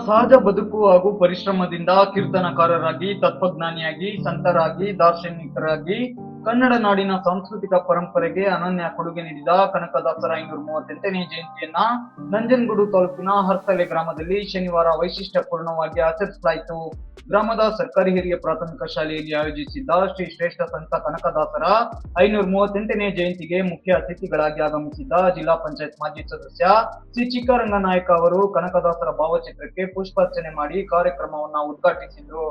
ಸಹಜ ಬದುಕು ಹಾಗೂ ಪರಿಶ್ರಮದಿಂದ ಕೀರ್ತನಕಾರರಾಗಿ ತತ್ವಜ್ಞಾನಿಯಾಗಿ ಸಂತರಾಗಿ ದಾರ್ಶನಿಕರಾಗಿ ಕನ್ನಡ ನಾಡಿನ ಸಾಂಸ್ಕೃತಿಕ ಪರಂಪರೆಗೆ ಅನನ್ಯ ಕೊಡುಗೆ ನೀಡಿದ ಕನಕದಾಸರ ಐನೂರ ಮೂವತ್ತೆಂಟನೇ ಜಯಂತಿಯನ್ನ ನಂಜನಗೂಡು ತಾಲೂಕಿನ ಹರ್ತಲೆ ಗ್ರಾಮದಲ್ಲಿ ಶನಿವಾರ ವೈಶಿಷ್ಟ್ಯಪೂರ್ಣವಾಗಿ ಆಚರಿಸಲಾಯಿತು. ಗ್ರಾಮದ ಸರ್ಕಾರಿ ಹಿರಿಯ ಪ್ರಾಥಮಿಕ ಶಾಲೆಯಲ್ಲಿ ಆಯೋಜಿಸಿದ್ದ ಶ್ರೀ ಶ್ರೇಷ್ಠ ಸಂತ ಕನಕದಾಸರ ಐನೂರ ಮೂವತ್ತೆಂಟನೇ ಜಯಂತಿಗೆ ಮುಖ್ಯ ಅತಿಥಿಗಳಾಗಿ ಆಗಮಿಸಿದ್ದ ಜಿಲ್ಲಾ ಪಂಚಾಯತ್ ಮಾಜಿ ಸದಸ್ಯ ಶ್ರೀ ಚಿಕ್ಕರಂಗನಾಯಕ ಅವರು ಕನಕದಾಸರ ಭಾವಚಿತ್ರಕ್ಕೆ ಪುಷ್ಪಾರ್ಚನೆ ಮಾಡಿ ಕಾರ್ಯಕ್ರಮವನ್ನು ಉದ್ಘಾಟಿಸಿದ್ರು.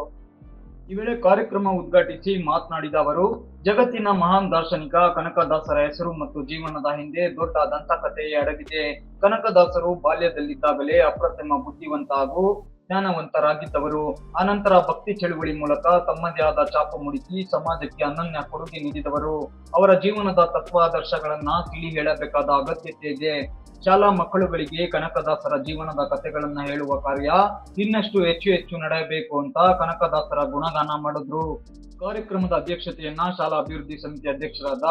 ಈ ವೇಳೆ ಕಾರ್ಯಕ್ರಮ ಉದ್ಘಾಟಿಸಿ ಮಾತನಾಡಿದ ಅವರು, ಜಗತ್ತಿನ ಮಹಾನ್ ದಾರ್ಶನಿಕ ಕನಕದಾಸರ ಹೆಸರು ಮತ್ತು ಜೀವನದ ಹಿಂದೆ ದೊಡ್ಡ ದಂತಕಥೆಯೇ ಅಡಗಿದೆ. ಕನಕದಾಸರು ಬಾಲ್ಯದಲ್ಲಿದ್ದಾಗಲೇ ಅಪ್ರತಿಮ ಬುದ್ಧಿವಂತ ಹಾಗೂ ಜ್ಞಾನವಂತರಾಗಿದ್ದವರು. ಆನಂತರ ಭಕ್ತಿ ಚಳುವಳಿ ಮೂಲಕ ತಮ್ಮದೇ ಆದ ಚಾಪ ಮುಡಿಸಿ ಸಮಾಜಕ್ಕೆ ಅನನ್ಯ ಕೊಡುಗೆ ನೀಡಿದವರು. ಅವರ ಜೀವನದ ತತ್ವಾದರ್ಶಗಳನ್ನ ತಿಳಿ ಹೇಳಬೇಕಾದ ಅಗತ್ಯತೆ ಇದೆ. ಶಾಲಾ ಮಕ್ಕಳುಗಳಿಗೆ ಕನಕದಾಸರ ಜೀವನದ ಕಥೆಗಳನ್ನ ಹೇಳುವ ಕಾರ್ಯ ಇನ್ನಷ್ಟು ಹೆಚ್ಚು ಹೆಚ್ಚು ನಡೆಯಬೇಕು ಅಂತ ಕನಕದಾಸರ ಗುಣಗಾನ ಮಾಡಿದ್ರು. ಕಾರ್ಯಕ್ರಮದ ಅಧ್ಯಕ್ಷತೆಯನ್ನ ಶಾಲಾ ಅಭಿವೃದ್ಧಿ ಸಮಿತಿ ಅಧ್ಯಕ್ಷರಾದ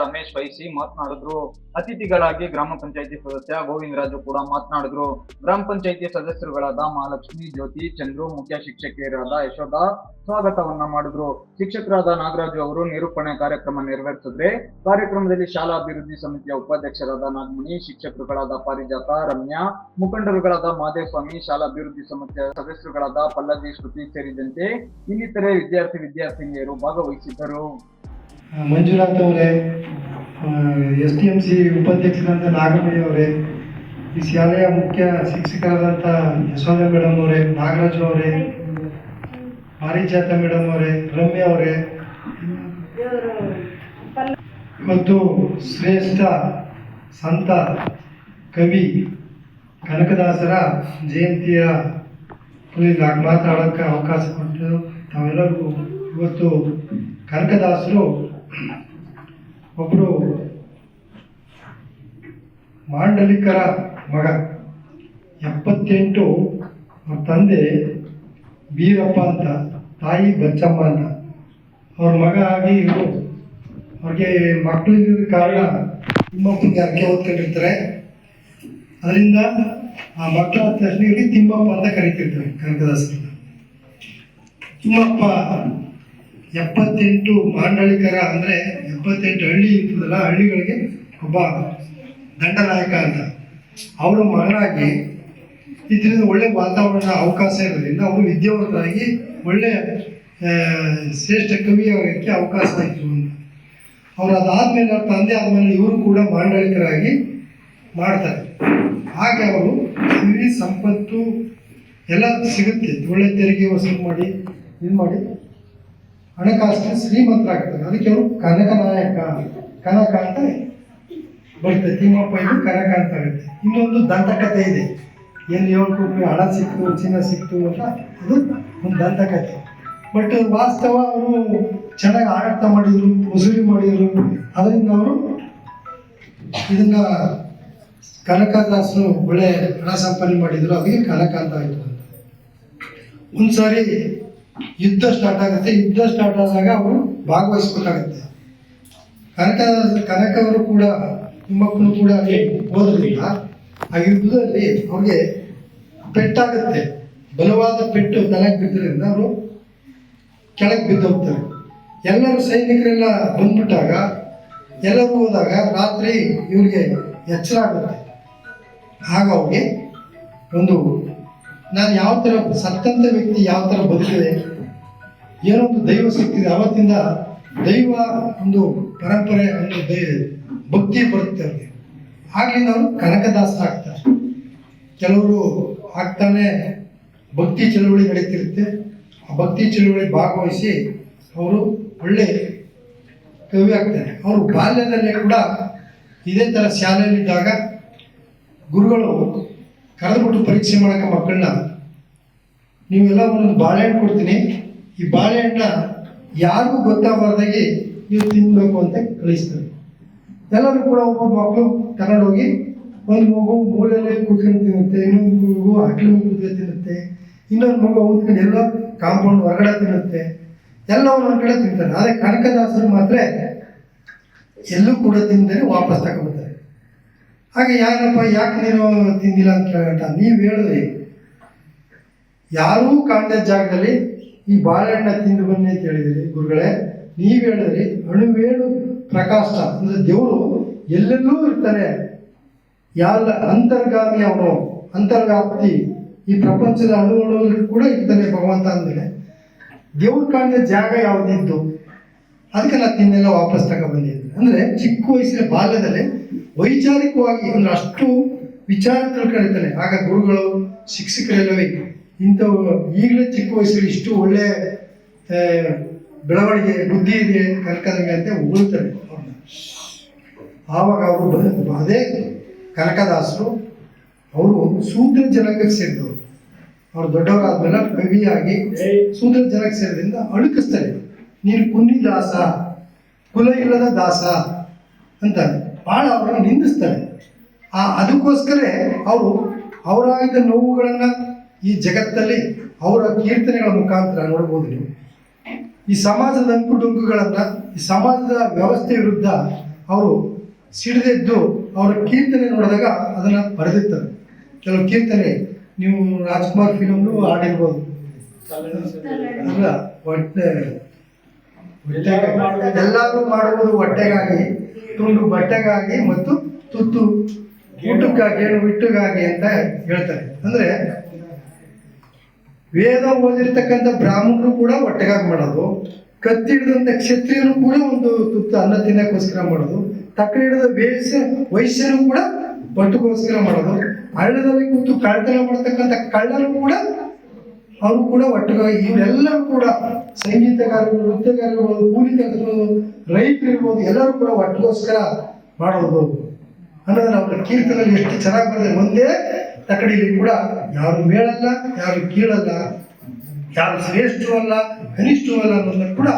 ರಮೇಶ್ ವಹಿಸಿ ಮಾತನಾಡಿದ್ರು. ಅತಿಥಿಗಳಾಗಿ ಗ್ರಾಮ ಪಂಚಾಯಿತಿ ಸದಸ್ಯ ಗೋವಿಂದರಾಜು ಕೂಡ ಮಾತನಾಡಿದ್ರು. ಗ್ರಾಮ ಪಂಚಾಯತಿ ಸದಸ್ಯರುಗಳಾದ ಮಹಾಲಕ್ಷ್ಮಿ ಜ್ಯೋತಿ, ಚಂದ್ರು, ಮುಖ್ಯ ಶಿಕ್ಷಕಿಯರಾದ ಯಶೋಧ ಸ್ವಾಗತವನ್ನ ಮಾಡಿದ್ರು. ಶಿಕ್ಷಕರಾದ ನಾಗರಾಜು ಅವರು ನಿರೂಪಣೆ ಕಾರ್ಯಕ್ರಮ ನೆರವೇರಿಸಿದ್ರೆ, ಕಾರ್ಯಕ್ರಮದಲ್ಲಿ ಶಾಲಾ ಅಭಿವೃದ್ಧಿ ಸಮಿತಿಯ ಉಪಾಧ್ಯಕ್ಷರಾದ ನಾಗಮಣಿ, ಶಿಕ್ಷಕರುಗಳಾದ ಪಾರಿಜಾತ, ರಮ್ಯಾ, ಮುಖಂಡರುಗಳಾದ ಮಾದೇಸ್ವಾಮಿ, ಶಾಲಾ ಅಭಿವೃದ್ಧಿ ಸಮಿತಿಯ ಸದಸ್ಯರುಗಳಾದ ಪಲ್ಲವಿ, ಶ್ರುತಿ ಸೇರಿದಂತೆ ಇನ್ನಿತರೆ ವಿದ್ಯಾರ್ಥಿ ವಿದ್ಯಾರ್ಥಿನಿಯರು ಭಾಗವಹಿಸಿದ್ದರು. ಮಂಜುನಾಥ್ ಅವರೇ ಎಸ್ ಟಿ ಎಂ ಸಿ ಉಪಾಧ್ಯಕ್ಷರಾದಂಥ ನಾಗಮಣಿ ಅವರೇ, ಈ ಶಾಲೆಯ ಮುಖ್ಯ ಶಿಕ್ಷಕರಾದಂಥ ಯಶೋಧ ಮೇಡಮ್ ಅವರೇ, ನಾಗರಾಜು ಅವರೇ ಪಾರಿಜಾತ ಮೇಡಮ್ ಅವರೇ, ರಮ್ಯ ಅವರೇ. ಇವತ್ತು ಶ್ರೇಷ್ಠ ಸಂತ ಕವಿ ಕನಕದಾಸರ ಜಯಂತಿಯ ಮಾತಾಡೋಕ್ಕೆ ಅವಕಾಶ ಕೊಟ್ಟು ತಾವೆಲ್ಲರಿಗೂ ಇವತ್ತು ಕನಕದಾಸರು ಒಬ್ಬರು ಮಾಂಡಲಿಕರ ಮಗ, ಎಪ್ಪತ್ತೆಂಟು ಅವ್ರ ತಂದೆ ವೀರಪ್ಪ ಅಂತ, ತಾಯಿ ಬಚ್ಚಮ್ಮ ಅಂತ. ಅವ್ರ ಮಗ ಆಗಿ ಇವರು ಅವ್ರಿಗೆ ಮಕ್ಕಳಿದ್ದ ಕಾರಣ ತಿಮ್ಮಪ್ಪನಿಗೆ ಅರ್ಕೆ ಓದ್ಕೊಂಡಿರ್ತಾರೆ ಅದರಿಂದ ಆ ಮಕ್ಕಳ ತಕ್ಷಣ ತಿಮ್ಮಪ್ಪ ಅಂತ ಕರಿತಿರ್ತಾರೆ ಕನಕದಾಸರನ್ನ. ತಿಮ್ಮಪ್ಪ ಎಪ್ಪತ್ತೆಂಟು ಮಾಂಡಳಿಕರ ಅಂದರೆ ಎಪ್ಪತ್ತೆಂಟು ಹಳ್ಳಿ ಇರ್ತದಲ್ಲ, ಹಳ್ಳಿಗಳಿಗೆ ಒಬ್ಬ ದಂಡನಾಯಕ ಅಂತ. ಅವರು ಮಗನಾಗಿ ಇದರಿಂದ ಒಳ್ಳೆ ವಾತಾವರಣ ಅವಕಾಶ ಇರೋದ್ರಿಂದ ಅವರು ವಿದ್ಯಾವಂತರಾಗಿ ಒಳ್ಳೆ ಶ್ರೇಷ್ಠ ಕವಿ ಅವರಿಗೆ ಅವಕಾಶ ಆಯಿತು ಅಂತ. ಅವ್ರು ಅದಾದಮೇಲೆ ಅವ್ರ ತಂದೆ ಆದಮೇಲೆ ಇವರು ಕೂಡ ಮಾಂಡಳಿಕರಾಗಿ ಮಾಡ್ತಾರೆ. ಹಾಗೆ ಅವರು ಸಿರಿ, ಸಂಪತ್ತು ಎಲ್ಲ ಸಿಗುತ್ತೆ. ಒಳ್ಳೆ ತೆರಿಗೆ ವಸೂಲು ಮಾಡಿ, ಇದು ಮಾಡಿ. ಹಣಕಾಸಿನ ಶ್ರೀಮಂತರಾಗ್ತಾರೆ. ಅದಕ್ಕೆ ಅವರು ಕನಕ ನಾಯಕ ಕನಕ ಅಂತ ಬರ್ತದೆ ತಿಮ್ಮಪ್ಪ ಇದು ಕನಕ ಅಂತ ಇನ್ನೊಂದು ದಂತಕಥೆ ಇದೆ. ಎಲ್ಲಿ ಹೇಳ್ಕೊಟ್ರು ಹಣ ಸಿಕ್ತು, ಚಿನ್ನ ಸಿಕ್ತು ಅಂತ ಅದು ಒಂದು ದಂತಕಥೆ. ಬಟ್ ವಾಸ್ತವ ಅವರು ಚೆನ್ನಾಗಿ ಆಡಳಿತ ಮಾಡಿದ್ರು, ವಸೂಲಿ ಮಾಡಿದ್ರು. ಅದರಿಂದ ಅವರು ಇದನ್ನ ಕನಕದಾಸರು ಒಳ್ಳೆ ಹಣ ಸಂಪಾದನೆ ಮಾಡಿದ್ರು. ಅದಕ್ಕೆ ಕನಕ ಅಂತ ಆಯಿತು. ಒಂದು ಒಂದ್ಸಾರಿ ಯುದ್ಧ ಸ್ಟಾರ್ಟ್ ಆಗುತ್ತೆ. ಯುದ್ಧ ಸ್ಟಾರ್ಟ್ ಆದಾಗ ಅವರು ಭಾಗವಹಿಸ್ಬೇಕಾಗತ್ತೆ. ಕನಕ ಕನಕ ಅವರು ಕೂಡ ತಿಮ್ಮಪ್ಪನು ಕೂಡ ಅಲ್ಲಿ ಓದೋದಿಲ್ಲ ಆ ಯುದ್ಧದಲ್ಲಿ ಅವ್ರಿಗೆ ಪೆಟ್ಟಾಗುತ್ತೆ. ಬಲವಾದ ಪೆಟ್ಟು ತಲೆಗೆ ಬಿದ್ದರಿಂದ ಅವರು ಕೆಳಗೆ ಬಿದ್ದು ಹೋಗ್ತಾರೆ. ಎಲ್ಲರೂ ಸೈನಿಕರೆಲ್ಲ ಬಂದ್ಬಿಟ್ಟಾಗ, ಎಲ್ಲರೂ ಹೋದಾಗ ರಾತ್ರಿ ಇವ್ರಿಗೆ ಎಚ್ಚರ ಆಗುತ್ತೆ. ಆಗ ಅವ್ರಿಗೆ ಒಂದು ನಾನು ಯಾವ ಥರ ಸತ್ತಂತ ವ್ಯಕ್ತಿ ಯಾವ ಥರ ಬದುಕಿದೆ? ಏನೋ ಒಂದು ದೈವ ಸಿಕ್ಕಿದೆ ಅವತ್ತಿಂದ ದೈವ ಒಂದು ಪರಂಪರೆ, ಒಂದು ದೈ ಭಕ್ತಿ ಬರುತ್ತೆ ಅವ್ರಿಗೆ ಆಗಲಿ ನಾವು ಕನಕದಾಸ ಆಗ್ತಾರೆ ಕೆಲವರು ಆಗ್ತಾನೆ ಭಕ್ತಿ ಚಳುವಳಿ ನಡೀತಿರುತ್ತೆ. ಆ ಭಕ್ತಿ ಚಳುವಳಿ ಭಾಗವಹಿಸಿ ಅವರು ಒಳ್ಳೆ ಕವಿ ಆಗ್ತಾರೆ. ಅವರು ಬಾಲ್ಯದಲ್ಲೇ ಕೂಡ ಇದೇ ಥರ ಶಾಲೆಯಲ್ಲಿದ್ದಾಗ ಗುರುಗಳು ಕರೆದುಬಿಟ್ಟು ಪರೀಕ್ಷೆ ಮಾಡೋಕೆ ಮಕ್ಕಳನ್ನ, ನೀವೆಲ್ಲ ಒಂದೊಂದು ಬಾಳೆಹಣ್ಣು ಕೊಡ್ತೀನಿ. ಈ ಬಾಳೆಹಣ್ಣನ್ನ ಯಾರಿಗೂ ಗೊತ್ತಾಗಬಾರ್ದಾಗಿ ನೀವು ತಿನ್ನಬೇಕು ಅಂತ ಕಳಿಸ್ತಾರೆ. ಎಲ್ಲರೂ ಕೂಡ ಒಬ್ಬ ಮಕ್ಕಳು ತಗೊಂಡೋಗಿ ಒಂದು ಮಗು ಮೂಲೆಯಲ್ಲೇ ಕೂತ್ಕೊಂಡು ತಿನ್ನುತ್ತೆ, ಇನ್ನೊಂದು ಮಗು ಅಟ್ಲ ಕೂತ್ಕೊಂಡು ತಿನ್ನುತ್ತೆ, ಇನ್ನೊಂದು ಮಗು ಊದ್ಕೊಂಡು ಎಲ್ಲ ಕಾಂಪೌಂಡ್ ಹೊರಗಡೆ ತಿನ್ನುತ್ತೆ ಎಲ್ಲ ಒಂದೊಂದು ಕಡೆ ತಿಂತಾರೆ. ಆದರೆ ಕನಕದಾಸರು ಮಾತ್ರ ಎಲ್ಲೂ ಕೂಡ ತಿಂದರೆ ವಾಪಸ್ ತಗೊಂಡ್ಬರ್ತಾರೆ ಹಾಗೆ ಯಾರಪ್ಪ ಯಾಕೆ ನೀನು ತಿಂದಿಲ್ಲ ಅಂತ ಕೇಳಂಟ ನೀವು ಹೇಳಿದ್ರಿ. ಯಾರೂ ಕಾಣದ ಜಾಗದಲ್ಲಿ ಈ ಬಾಳೆಹಣ್ಣ ತಿಂದು ಬನ್ನಿ ಅಂತ ಹೇಳಿದಿರಿ ಗುರುಗಳೇ. ನೀವು ಹೇಳಿದ್ರಿ ಅಣುವೇಣು ಪ್ರಕಾಶ ಅಂದರೆ ದೇವರು ಎಲ್ಲೆಲ್ಲೂ ಇರ್ತಾರೆ ಯಾರ ಅಂತರ್ಗಾಮಿ ಅವನು, ಅಂತರ್ವ್ಯಾಪ್ತಿ ಈ ಪ್ರಪಂಚದ ಅಣು ಅಣುವಲ್ಲಿ ಕೂಡ ಇರ್ತಾನೆ ಭಗವಂತ ಅಂದಮೇಲೆ. ದೇವ್ರು ಕಾಣಿದ ಜಾಗ ಯಾವುದಿದ್ದು ಅದಕ್ಕೆ ನಾನು ತಿನ್ನೆಲ್ಲ ವಾಪಸ್ ತಗೊಬಂದಿದ್ದೆ ಅಂದರೆ ಚಿಕ್ಕ ವಯಸ್ಸಿನ ಬಾಲ್ಯದಲ್ಲಿ ವೈಚಾರಿಕವಾಗಿ ಅಂದ್ರೆ ಅಷ್ಟು ವಿಚಾರ ತಿಳ್ಕೊಂಡಿರ್ತಾನೆ ಆಗ ಗುರುಗಳು ಶಿಕ್ಷಕರೆಲ್ಲವೇ ಇಂಥವು ಈಗಲೇ ಚಿಕ್ಕ ವಯಸ್ಸಲ್ಲಿ ಇಷ್ಟು ಒಳ್ಳೆ ಬೆಳವಣಿಗೆ, ಬುದ್ಧಿ ಇದೆ ಕನಕದಂಗೆ ಅಂತ ಉಗುಳ್ತಾರೆ ಅವ್ರನ್ನ. ಆವಾಗ ಅವರು ಅದೇ ಕನಕದಾಸರು, ಅವರು ಶೂದ್ರ ಜನಾಂಗಕ್ಕೆ ಸೇರಿದವರು. ಅವ್ರು ದೊಡ್ಡವರಾದ್ಮೇಲೆ ಕವಿಯಾಗಿ ಶೂದ್ರ ಜನಕ್ಕೆ ಸೇರಿದ್ರಿಂದ ಅಳುಕಿಸ್ತಾರೆ. ನೀನು ಕುನ್ನಿ ದಾಸ ಕುಲ ಇಲ್ಲದ ದಾಸ ಅಂತ ಭಾಳ ಅವರನ್ನು ನಿಂದಿಸ್ತಾರೆ. ಆ ಅದಕ್ಕೋಸ್ಕರ ಅವರು ಅವರಾಗಿದ್ದ ನೋವುಗಳನ್ನು ಈ ಜಗತ್ತಲ್ಲಿ ಅವರ ಕೀರ್ತನೆಗಳ ಮುಖಾಂತರ ನೋಡ್ಬೋದು ನೀವು. ಈ ಸಮಾಜದ ಅಂಕು ಡೊಂಕುಗಳನ್ನು ಈ ಸಮಾಜದ ವ್ಯವಸ್ಥೆ ವಿರುದ್ಧ ಅವರು ಸಿಡಿದೆದ್ದು ಅವರ ಕೀರ್ತನೆ ನೋಡಿದಾಗ ಅದನ್ನು ಬರೆದಿರ್ತಾರೆ. ಕೆಲವು ಕೀರ್ತನೆ ನೀವು ರಾಜ್ಕುಮಾರ್ ಫಿಲಮ್ನು ಆಡಿರ್ಬೋದು ಅಲ್ಲ ಹೊಟ್ಟೆಗಾಗಿ ಎಲ್ಲರೂ ಮಾಡುವುದು ಹೊಟ್ಟೆಗಾಗಿ ತುಂಡು ಬಟ್ಟೆಗಾಗಿ ಮತ್ತು ತುತ್ತು, ಊಟಕ್ಕಾಗಿ ಹಿಟ್ಟುಗಾಗಿ ಅಂತ ಹೇಳ್ತಾರೆ. ಅಂದ್ರೆ ವೇದ ಓದಿರ್ತಕ್ಕಂಥ ಬ್ರಾಹ್ಮಣರು ಕೂಡ ಹೊಟ್ಟೆಗಾಗಿ ಮಾಡೋದು, ಕತ್ತಿ ಹಿಡಿದಂಥ ಕ್ಷತ್ರಿಯರು ಕೂಡ ಒಂದು ತುತ್ತು ಅನ್ನ ತಿನ್ನಕ್ಕೋಸ್ಕರ ಮಾಡೋದು ತಕ್ಕಡಿ ಹಿಡಿದ ಬೇಸ ವೈಶ್ಯರು ಕೂಡ ಬಟ್ಟುಗೋಸ್ಕರ ಮಾಡೋದು, ಹಳ್ಳದಲ್ಲಿ ಕೂತು ಕಳ್ತನ ಮಾಡ್ತಕ್ಕಂಥ ಕಳ್ಳರು ಕೂಡ ಅವರು ಕೂಡ ಒಟ್ಟಿಗಾಗಿ ಇವೆಲ್ಲರೂ ಕೂಡ ಸಂಗೀತಗಾರರು, ನೃತ್ಯಗಾರರು, ಕೂಲಿ ಕೆಲಸಗಳು ರೈತರು ಇರ್ಬೋದು ಎಲ್ಲರೂ ಕೂಡ ಒಟ್ಟಿಗೋಸ್ಕರ ಮಾಡೋದು. ಅನ್ನೋದನ್ನ ಅವರ ಕೀರ್ತನಲ್ಲಿ ಎಷ್ಟು ಚೆನ್ನಾಗಿ ಬರ್ತದೆ ಒಂದೇ ತಕಡಿಲಿ ಕೂಡ ಯಾರು ಮೇಳಲ್ಲ, ಯಾರು ಕೀಳಲ್ಲ, ಯಾರು ಶ್ರೇಷ್ಠರು ಅಲ್ಲ ಕನಿಷ್ಠ ಅಲ್ಲ ಅನ್ನೋದನ್ನ ಕೂಡ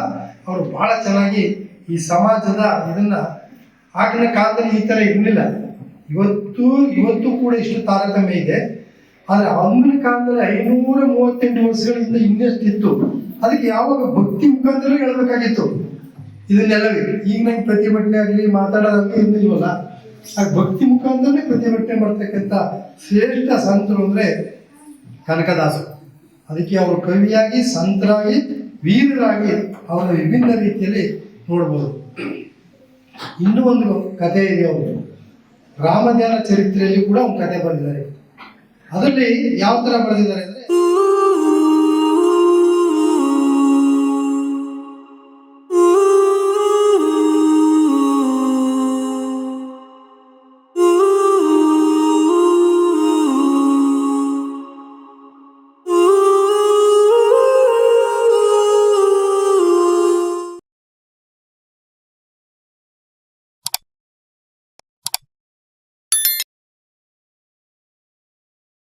ಅವರು ಬಹಳ ಚೆನ್ನಾಗಿ ಈ ಸಮಾಜದ ಇದನ್ನ ಆಗಿನ ಕಾಲದಲ್ಲಿ ಈ ಥರ ಇರಲಿಲ್ಲ. ಇವತ್ತು ಇವತ್ತು ಕೂಡ ಇಷ್ಟು ತಾರತಮ್ಯ ಇದೆ. ಆದರೆ ಅಂದಿನ ಕಾಲದಲ್ಲಿ ಐನೂರ ಮೂವತ್ತೆಂಟು ವರ್ಷಗಳಿಂದ ಇನ್ನೆಷ್ಟಿತ್ತು ಅದಕ್ಕೆ ಯಾವಾಗ ಭಕ್ತಿ ಮುಖಾಂತರ ಹೇಳಬೇಕಾಗಿತ್ತು? ಇದನ್ನೆಲ್ಲ ಈಗ ನಂಗೆ ಪ್ರತಿಭಟನೆ ಆಗಲಿ ಮಾತಾಡೋದಾಗಲಿ ಇನ್ನಿಲ್ವಲ್ಲ ಆ ಭಕ್ತಿ ಮುಖಾಂತರನೇ ಪ್ರತಿಭಟನೆ ಮಾಡ್ತಕ್ಕಂಥ ಶ್ರೇಷ್ಠ ಸಂತರು ಅಂದರೆ ಕನಕದಾಸರು. ಅದಕ್ಕೆ ಅವರು ಕವಿಯಾಗಿ, ಸಂತರಾಗಿ, ವೀರರಾಗಿ ಅವರ ವಿಭಿನ್ನ ರೀತಿಯಲ್ಲಿ ನೋಡ್ಬೋದು. ಇನ್ನೂ ಒಂದು ಕಥೆ ಇದೆ ಅವರು ರಾಮಧ್ಯಾನ ಚರಿತ್ರೆಯಲ್ಲಿ ಕೂಡ ಒಂದು ಕಥೆ ಬರೆದಿದ್ದಾರೆ ಅದರಲ್ಲಿ ಯಾವ ತರ ಬರೆದಿದ್ದಾರೆ ಅಂದ್ರೆ